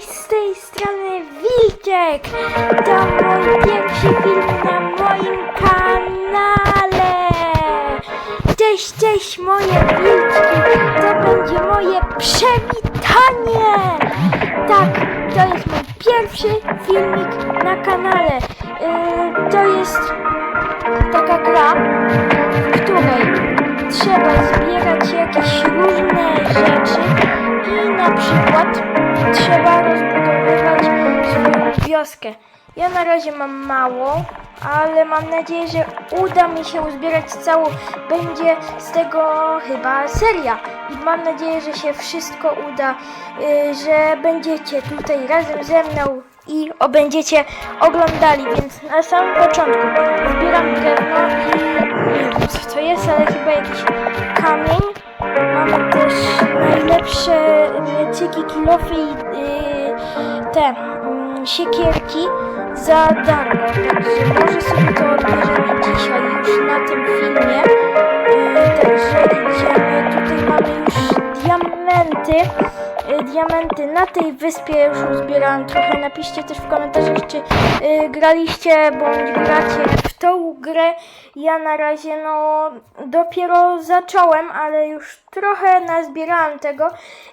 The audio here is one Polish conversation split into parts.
Cześć, z tej strony Wilczek! To mój pierwszy film na moim kanale! Cześć, cześć moje wilczki! To będzie moje przywitanie! Tak, to jest mój pierwszy filmik na kanale. Yy, to jest taka gra, w której trzeba zbierać jakieś różne rzeczy i na przykład trzeba rozbudowywać swoją wioskę. Ja na razie mam mało, ale mam nadzieję, że uda mi się uzbierać całą. Będzie z tego chyba seria i mam nadzieję, że się wszystko uda, y, że będziecie tutaj razem ze mną i będziecie oglądali, więc na samym początku zbieram drewno i nie wiem co to jest, ale chyba jakiś kamień. Mamy też najlepsze mieczyki, kilofy i y, te mm, siekierki za darmo. Także może sobie to odbierzemy dzisiaj już na tym filmie. Y, także idziemy. Tutaj mamy już diamenty. Y, diamenty na tej wyspie już uzbierałam trochę. Napiszcie też w komentarzach, czy y, graliście bądź gracie w tą grę. Ja na razie no dopiero zacząłem, ale już trochę nazbierałam tego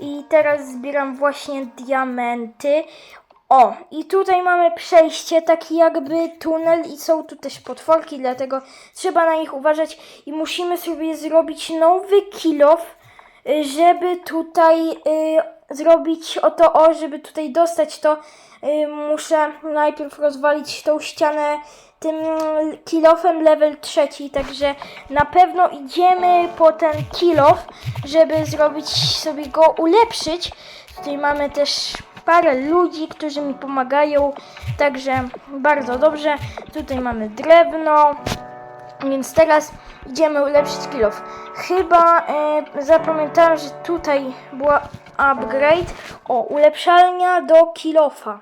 i teraz zbieram właśnie diamenty. O, i tutaj mamy przejście, taki jakby tunel i są tu też potworki, dlatego trzeba na nich uważać i musimy sobie zrobić nowy kilof, żeby tutaj y, zrobić oto o, żeby tutaj dostać to, y, muszę najpierw rozwalić tą ścianę tym kilofem level trzeci, także na pewno idziemy po ten kilof, żeby zrobić sobie go ulepszyć. Tutaj mamy też parę ludzi, którzy mi pomagają, także bardzo dobrze. Tutaj mamy drewno, więc teraz idziemy ulepszyć kilof. Chyba e, zapamiętałem, że tutaj była upgrade. O, ulepszalnia do kilofa.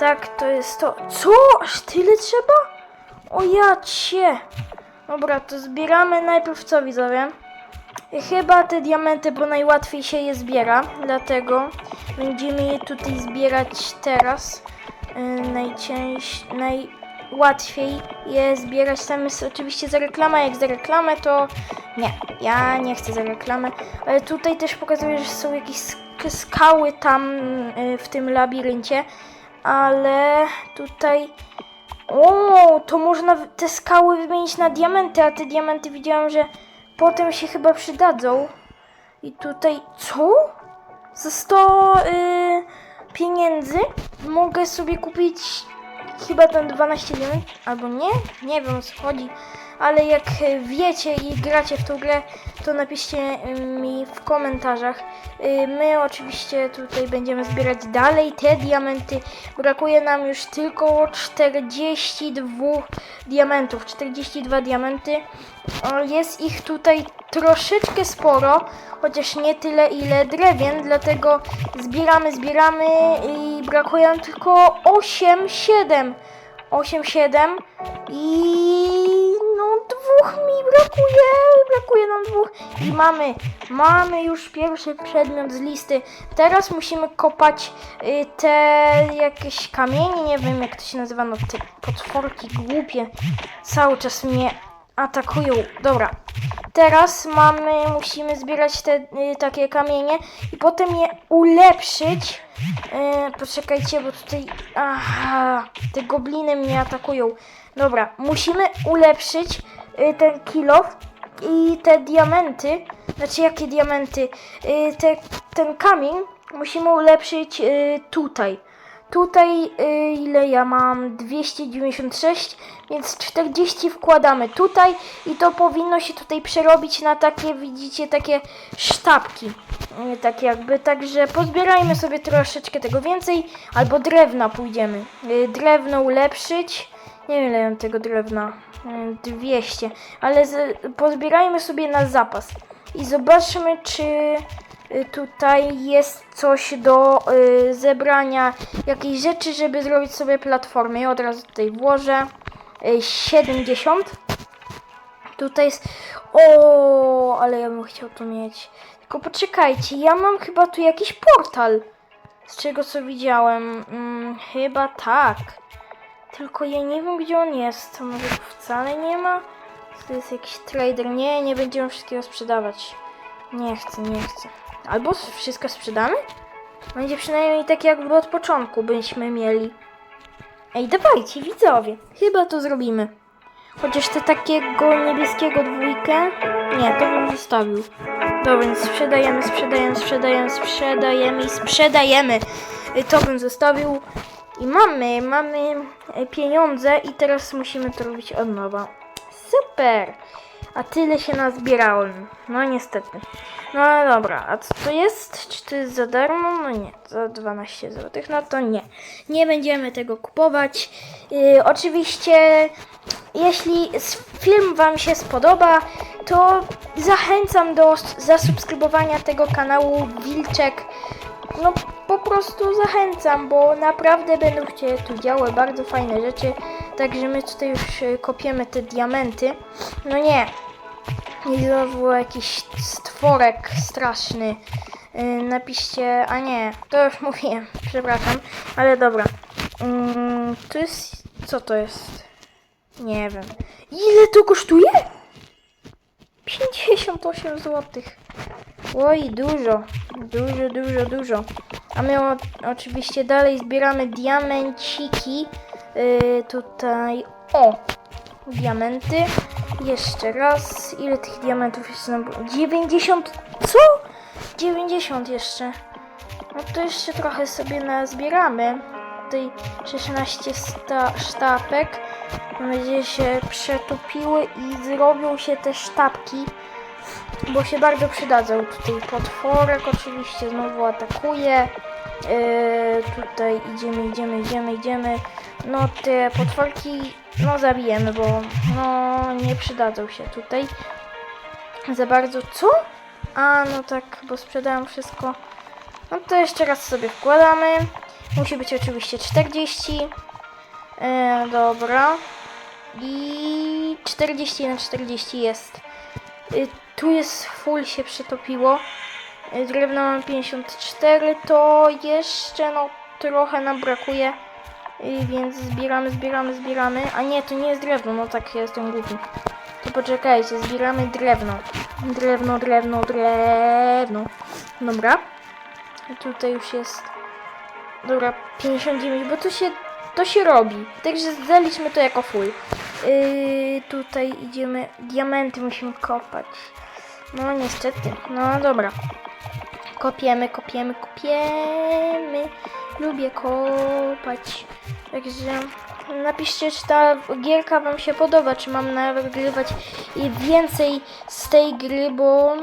Tak, to jest to. Co? Aż tyle trzeba? O ja cię. Dobra, to zbieramy najpierw co widzowie? Chyba te diamenty, bo najłatwiej się je zbiera, dlatego będziemy je tutaj zbierać teraz. Yy, najcięś, najłatwiej je zbierać. Tam jest oczywiście za reklamę, jak za reklamę to nie, ja nie chcę za reklamę. Ale tutaj też pokazuje, że są jakieś sk- skały tam yy, w tym labiryncie, ale tutaj o, to można te skały wymienić na diamenty, a te diamenty widziałam, że potem się chyba przydadzą. I tutaj, co? Za 100 y, pieniędzy mogę sobie kupić chyba ten 12 diament, albo nie? Nie wiem o co chodzi. Ale jak wiecie i gracie w tą grę, to napiszcie mi w komentarzach. Y, My oczywiście tutaj będziemy zbierać dalej te diamenty. Brakuje nam już tylko 42 diamentów. 42 diamenty. Jest ich tutaj troszeczkę sporo, chociaż nie tyle ile drewien, dlatego zbieramy, zbieramy i brakuje nam tylko 8, 7. 8, 7 i dwóch mi brakuje, brakuje nam dwóch i mamy, mamy już pierwszy przedmiot z listy. Teraz musimy kopać y, te jakieś kamienie, nie wiem jak to się nazywa, no te potworki głupie cały czas mnie atakują. Dobra, teraz mamy, musimy zbierać te y, takie kamienie i potem je ulepszyć. E, poczekajcie, bo tutaj. Aha, te gobliny mnie atakują. Dobra, musimy ulepszyć y, ten kilof i te diamenty. Znaczy, jakie diamenty? Y, te, ten kamień musimy ulepszyć y, tutaj. Tutaj y, ile ja mam? 296, więc 40 wkładamy tutaj i to powinno się tutaj przerobić na takie, widzicie, takie sztabki. Y, tak jakby, także pozbierajmy sobie troszeczkę tego więcej, albo drewna pójdziemy. Y, drewno ulepszyć. Nie wiem ile ja mam tego drewna. Y, 200, ale z, pozbierajmy sobie na zapas. I zobaczmy, czy y, tutaj jest coś do y, zebrania jakiejś rzeczy, żeby zrobić sobie platformę. I od razu tutaj włożę y, 70. Tutaj jest. O, ale ja bym chciał to mieć. Tylko poczekajcie, ja mam chyba tu jakiś portal. Z czego co widziałem, mm, chyba tak. Tylko ja nie wiem gdzie on jest. Może tu wcale nie ma? To jest jakiś trader. Nie, nie będziemy wszystkiego sprzedawać. Nie chcę, nie chcę. Albo wszystko sprzedamy? Będzie przynajmniej tak jakby od początku byśmy mieli. Ej, dawajcie, widzowie. Chyba to zrobimy. Chociaż te takiego niebieskiego dwójkę. Nie, to bym zostawił. Dobra, więc sprzedajemy, sprzedajemy, sprzedajemy, sprzedajemy i sprzedajemy. Y, To bym zostawił. I mamy, mamy y, pieniądze i teraz musimy to robić od nowa. Super! A tyle się nazbierałem. No niestety. No dobra, a co to jest? Czy to jest za darmo? No nie, za 12 zł. No to nie. Nie będziemy tego kupować. Yy, oczywiście, jeśli film Wam się spodoba, to zachęcam do zasubskrybowania tego kanału Wilczek. No po prostu zachęcam, bo naprawdę będą się tu działy bardzo fajne rzeczy. Także my tutaj już y, kopiemy te diamenty. No nie, i znowu jakiś stworek straszny. Yy, napiszcie, a nie, to już mówiłem, przepraszam, ale dobra. Yy, to jest, co to jest? Nie wiem. Ile to kosztuje? 58 zł. Oj, dużo, dużo, dużo, dużo. A my o, oczywiście dalej zbieramy diamenciki. Yy, tutaj, o, diamenty. Jeszcze raz. Ile tych diamentów jeszcze nam było? 90. Co? 90 jeszcze. No to jeszcze trochę sobie nazbieramy. Tutaj 16 sta sztabek. Mam nadzieję, się przetopiły i zrobią się te sztabki. Bo się bardzo przydadzą. Tutaj potworek oczywiście znowu atakuje. Yy, tutaj idziemy, idziemy, idziemy, idziemy. No te potworki, no zabijemy, bo no nie przydadzą się tutaj za bardzo. Co? A, no tak, bo sprzedałem wszystko. No to jeszcze raz sobie wkładamy. Musi być oczywiście 40. E, dobra. I 40 na 40 jest. Y, tu jest full się przetopiło. Y, Drewno mam 54, to jeszcze no trochę nam brakuje. Więc zbieramy, zbieramy, zbieramy. A nie, to nie jest drewno, no tak, ja jestem głupi. To poczekajcie, zbieramy drewno. Drewno, drewno, drewno. Dobra. Tutaj już jest. Dobra, 59, bo to się, to się robi. Także zaliczmy to jako full. Yy, tutaj idziemy, diamenty musimy kopać. No niestety, no dobra. Kopiemy, kopiemy, kopiemy. Lubię kopać. Także napiszcie, czy ta gierka Wam się podoba, czy mam nagrywać więcej z tej gry, bo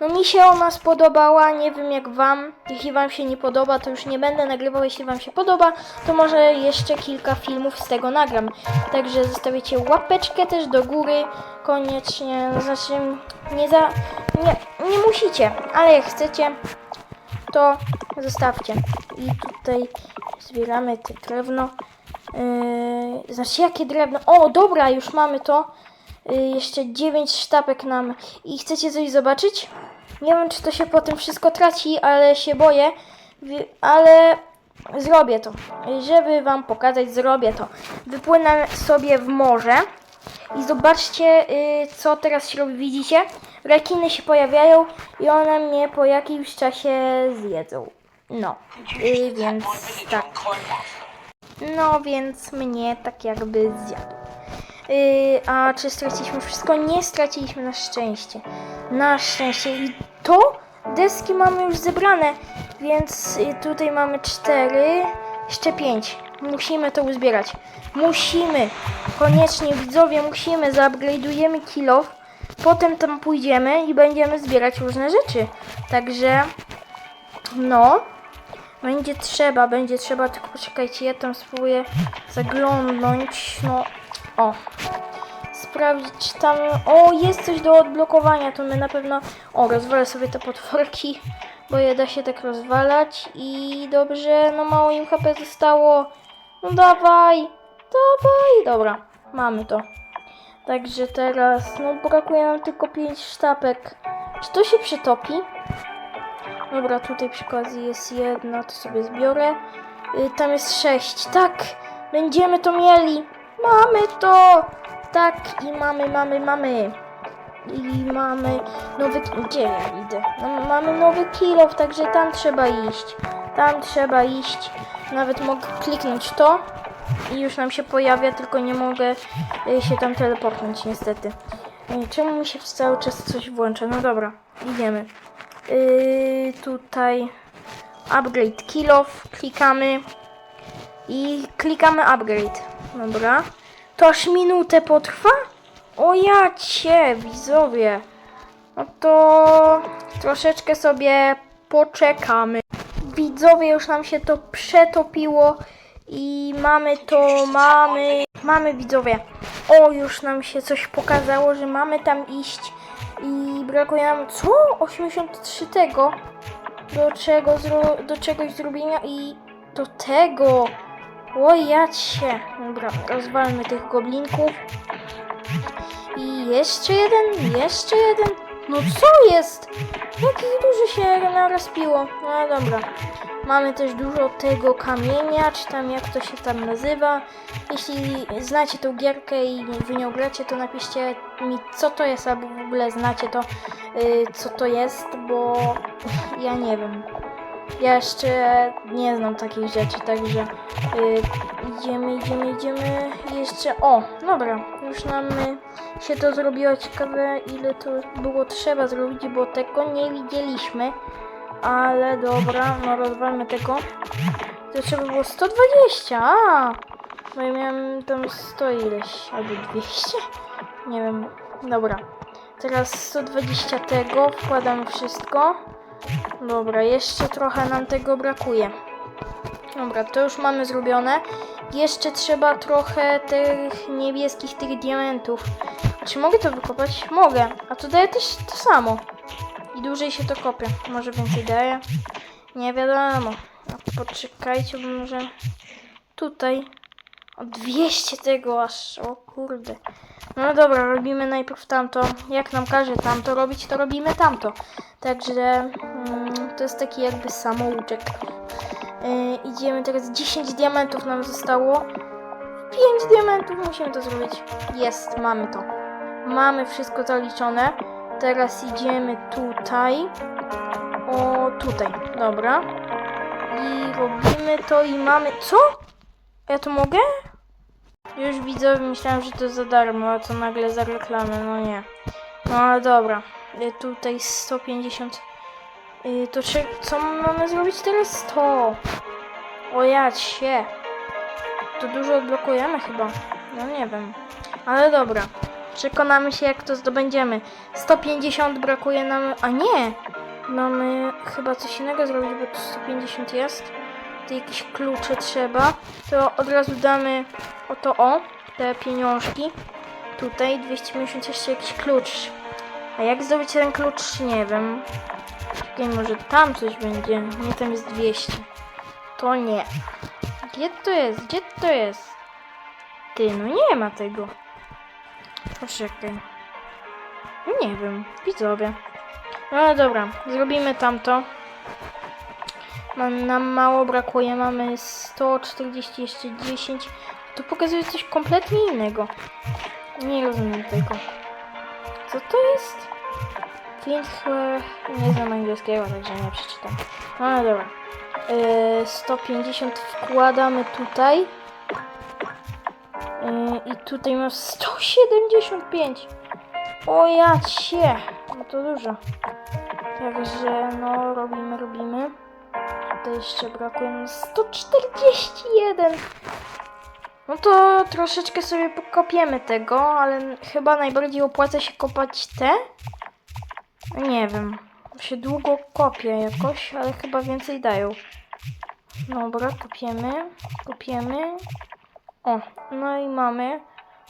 no mi się ona spodobała, nie wiem jak Wam. Jeśli Wam się nie podoba, to już nie będę nagrywał. Jeśli Wam się podoba, to może jeszcze kilka filmów z tego nagram. Także zostawicie łapeczkę też do góry, koniecznie. Znaczy, nie za. Nie, nie musicie, ale jak chcecie, to zostawcie. I tutaj zbieramy te drewno. Yy, znaczy, jakie drewno? O, dobra, już mamy to. Yy, jeszcze 9 sztabek nam. I chcecie coś zobaczyć? Nie wiem, czy to się potem wszystko traci, ale się boję. Ale zrobię to. Żeby wam pokazać, zrobię to. Wypłynę sobie w morze. I zobaczcie, yy, co teraz się robi. Widzicie? Rekiny się pojawiają i one mnie po jakimś czasie zjedzą. No, yy, więc tak. No, więc mnie tak jakby zjadł. Yy, a czy straciliśmy wszystko? Nie straciliśmy na szczęście. Na szczęście. I to deski mamy już zebrane, więc y, tutaj mamy cztery, jeszcze pięć. Musimy to uzbierać. Musimy. Koniecznie widzowie musimy. Zaupgrade'ujemy kilof. Potem tam pójdziemy i będziemy zbierać różne rzeczy. Także no. Będzie trzeba, będzie trzeba, tylko poczekajcie, ja tam spróbuję zaglądnąć, no, o, sprawdzić, tam, o, jest coś do odblokowania, to my na pewno, o, rozwalę sobie te potworki, bo je da się tak rozwalać i dobrze, no mało im HP zostało, no dawaj, dawaj, dobra, mamy to. Także teraz, no brakuje nam tylko 5 sztabek. Czy to się przytopi? Dobra, tutaj przy okazji jest jedna, to sobie zbiorę. Y, tam jest sześć. Tak, będziemy to mieli. Mamy to! Tak, i mamy, mamy, mamy. I mamy nowy... Gdzie ja idę? No, mamy nowy kilof, także tam trzeba iść. Tam trzeba iść. Nawet mogę kliknąć to i już nam się pojawia, tylko nie mogę y, się tam teleportnąć niestety. Czemu mi się cały czas coś włącza? No dobra, idziemy. Yy, tutaj upgrade kill off, klikamy i klikamy upgrade. Dobra. To aż minutę potrwa? O ja cię, widzowie. No to troszeczkę sobie poczekamy. Widzowie, już nam się to przetopiło i mamy to, mamy, mamy widzowie. O, już nam się coś pokazało, że mamy tam iść i brakuje nam, co? 83 tego do, czego zro, do czegoś zrobienia i do tego. O ja cię. Dobra, rozwalmy tych goblinków. I jeszcze jeden, jeszcze jeden. No co jest? Jakich dużo się naraz piło. No dobra. Mamy też dużo tego kamienia, czy tam jak to się tam nazywa. Jeśli znacie tą gierkę i wy nią gracie, to napiszcie mi co to jest, albo w ogóle znacie to, y, co to jest, bo ja nie wiem. Ja jeszcze nie znam takich rzeczy, także y, idziemy, idziemy, idziemy. Jeszcze, o, dobra, już nam y, się to zrobiło. Ciekawe, ile to było trzeba zrobić, bo tego nie widzieliśmy. Ale dobra, no rozwalmy tego. To trzeba było 120, a! Bo ja miałem tam 100 ileś, albo 200? Nie wiem, dobra. Teraz 120 tego, wkładamy wszystko. Dobra, jeszcze trochę nam tego brakuje. Dobra, to już mamy zrobione. Jeszcze trzeba trochę tych niebieskich, tych diamentów. Czy mogę to wykopać? Mogę. A to daje też to samo. I dłużej się to kopie. Może więcej daje? Nie wiadomo. A Poczekajcie, może tutaj. O 200 tego aż. O kurde. No dobra, robimy najpierw tamto. Jak nam każe tamto robić, to robimy tamto. Także mm, to jest taki jakby samouczek. Yy, idziemy teraz 10 diamentów nam zostało. 5 diamentów musimy to zrobić. Jest, mamy to. Mamy wszystko zaliczone. Teraz idziemy tutaj. O, tutaj. Dobra. I robimy to i mamy... Co? Ja to mogę? Już widzę, myślałem, że to za darmo, a to nagle za reklamę, no nie. No ale dobra. Y, Tutaj 150. Y, To czy, co mamy zrobić teraz? 100. O ja się. To dużo odblokujemy chyba. No nie wiem. Ale dobra. Przekonamy się jak to zdobędziemy. 150 brakuje nam... A nie! Mamy chyba coś innego zrobić, bo tu 150 jest. Tu jakieś klucze trzeba. To od razu damy oto o, te pieniążki. Tutaj 250 jeszcze jakiś klucz. A jak zdobyć ten klucz? Nie wiem. Czekaj, może tam coś będzie. Nie, tam jest 200. To nie. Gdzie to jest? Gdzie to jest? Ty, no nie ma tego. Poczekaj. Nie wiem. Widzowie. No dobra, zrobimy tamto. Nam, mało brakuje, mamy 140, jeszcze 10. To pokazuje coś kompletnie innego. Nie rozumiem tego. Co to jest? Flint chyba nie znam angielskiego, także nie przeczytam. No dobra. Yy, 150 wkładamy tutaj. Yy, I tutaj mam 175. O ja cię. No to dużo. Także no robimy, robimy. Tutaj jeszcze brakuje nam 141. No to troszeczkę sobie pokopiemy tego, ale chyba najbardziej opłaca się kopać te. Nie wiem. Się długo kopie jakoś, ale chyba więcej dają. Dobra, kopiemy, kopiemy. O, no i mamy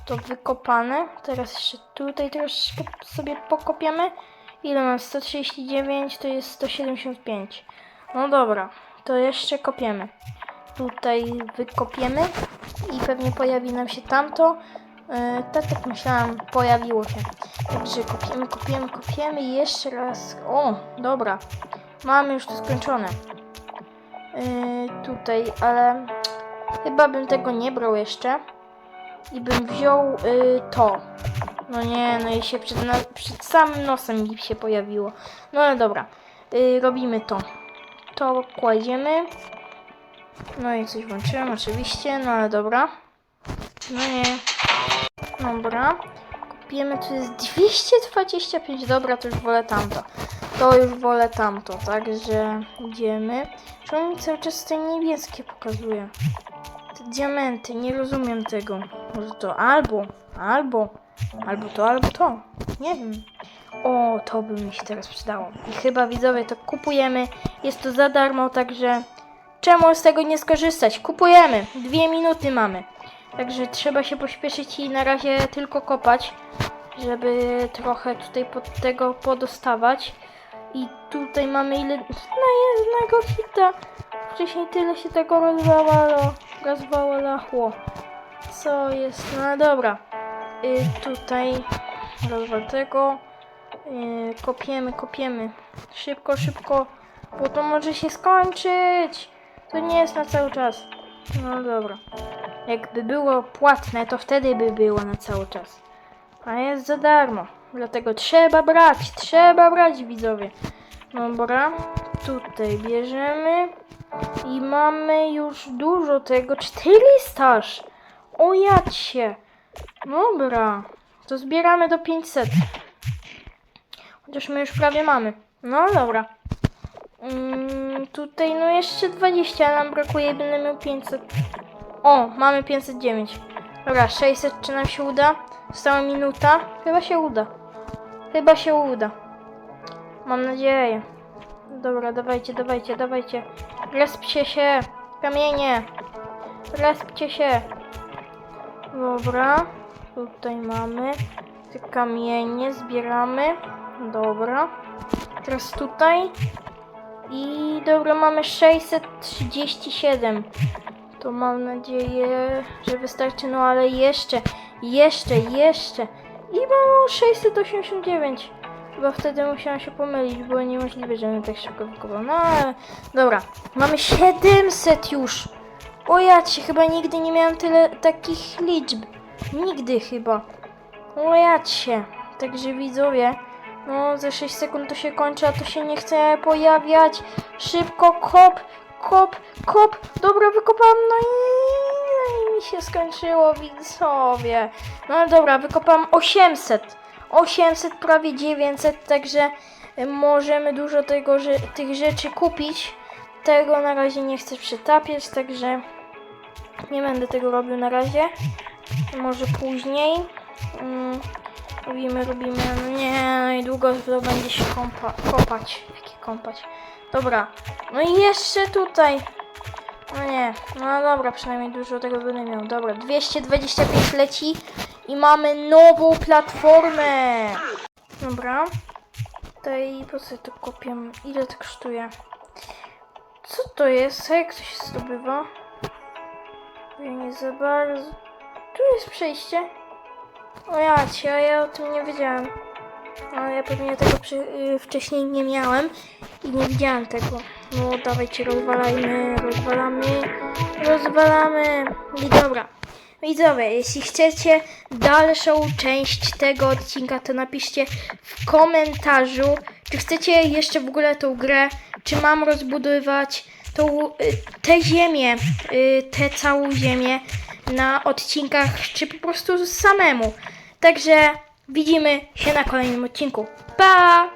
to wykopane. Teraz jeszcze tutaj troszeczkę sobie pokopiemy. Ile mam? 139, to jest 175. No dobra, to jeszcze kopiemy. Tutaj wykopiemy i pewnie pojawi nam się tamto. Yy, tak, tak myślałam, pojawiło się. Także kopiemy, kopiemy, kopiemy i jeszcze raz. O, dobra. Mamy już to skończone. Yy, tutaj, ale chyba bym tego nie brał jeszcze. I bym wziął yy, to. No nie, no i się przed, przed samym nosem się pojawiło. No ale dobra. Yy, robimy to. To kładziemy. No i coś włączyłem oczywiście, no ale dobra. No nie. Dobra. Kupimy, to jest 225, dobra, to już wolę tamto. To już wolę tamto, także idziemy. Czemu mi cały czas te niebieskie pokazuje? Te diamenty, nie rozumiem tego. Może to albo, albo, albo to, albo to. Nie wiem. O, to by mi się teraz przydało. I chyba widzowie to kupujemy. Jest to za darmo, także czemu z tego nie skorzystać? Kupujemy. Dwie minuty mamy. Także trzeba się pośpieszyć i na razie tylko kopać, żeby trochę tutaj pod tego podostawać. I tutaj mamy ile... Na jednego hita. Wcześniej tyle się tego rozwalało. Rozwalało. Co jest? No dobra. Y, tutaj rozwal tego. Y, kopiemy, kopiemy. Szybko, szybko. Bo to może się skończyć. To nie jest na cały czas. No dobra. Jakby było płatne, to wtedy by było na cały czas. A jest za darmo. Dlatego trzeba brać, trzeba brać widzowie. Dobra, tutaj bierzemy. I mamy już dużo tego. 400 aż. O jacie. Dobra. To zbieramy do 500. Chociaż my już prawie mamy. No dobra. Mm, tutaj no jeszcze 20 nam brakuje będę miał 500. O, mamy 509. Dobra, 600 czy nam się uda? Została minuta. Chyba się uda. Chyba się uda. Mam nadzieję. Dobra, dawajcie, dawajcie, dawajcie. Respcie się. Kamienie. Respcie się. Dobra. Tutaj mamy te kamienie. Zbieramy. Dobra. Teraz tutaj. I dobra, mamy 637. To mam nadzieję, że wystarczy, no ale jeszcze, jeszcze, jeszcze. I mam 689. Chyba wtedy musiałam się pomylić, było niemożliwe, żebym tak szybko wykopał. No ale dobra, mamy 700 już. O ja ci, chyba nigdy nie miałem tyle takich liczb. Nigdy chyba. O ja cię. Także widzowie, no za 6 sekund to się kończy, a to się nie chce pojawiać. Szybko, kop, kop, kop. Dobra, wykopałam, no i, no i mi się skończyło, widzowie. No dobra, wykopałam 800. 800, prawie 900, także możemy dużo tego, że, tych rzeczy kupić. Tego na razie nie chcę przytapiać, także nie będę tego robił na razie. Może później. Mm, robimy, robimy. No nie, i długo to będzie się kompa, kopać. Jakie kąpać? Dobra. No i jeszcze tutaj. No nie, no dobra, przynajmniej dużo tego będę miał. Dobra, 225 leci i mamy nową platformę. Dobra. Tutaj po co to kopię? Ile to kosztuje? Co to jest? Jak to się zdobywa? Ja nie za bardzo. Tu jest przejście. O ja ja o tym nie wiedziałem. Ale ja pewnie tego przy, y, wcześniej nie miałem i nie widziałem tego. No dawajcie, rozwalajmy, rozwalamy, rozwalamy. I dobra. Widzowie, jeśli chcecie dalszą część tego odcinka, to napiszcie w komentarzu, czy chcecie jeszcze w ogóle tą grę, czy mam rozbudowywać tą, y, tę ziemię, y, tę całą ziemię na odcinkach, czy po prostu samemu. Także widzimy się na kolejnym odcinku. Pa!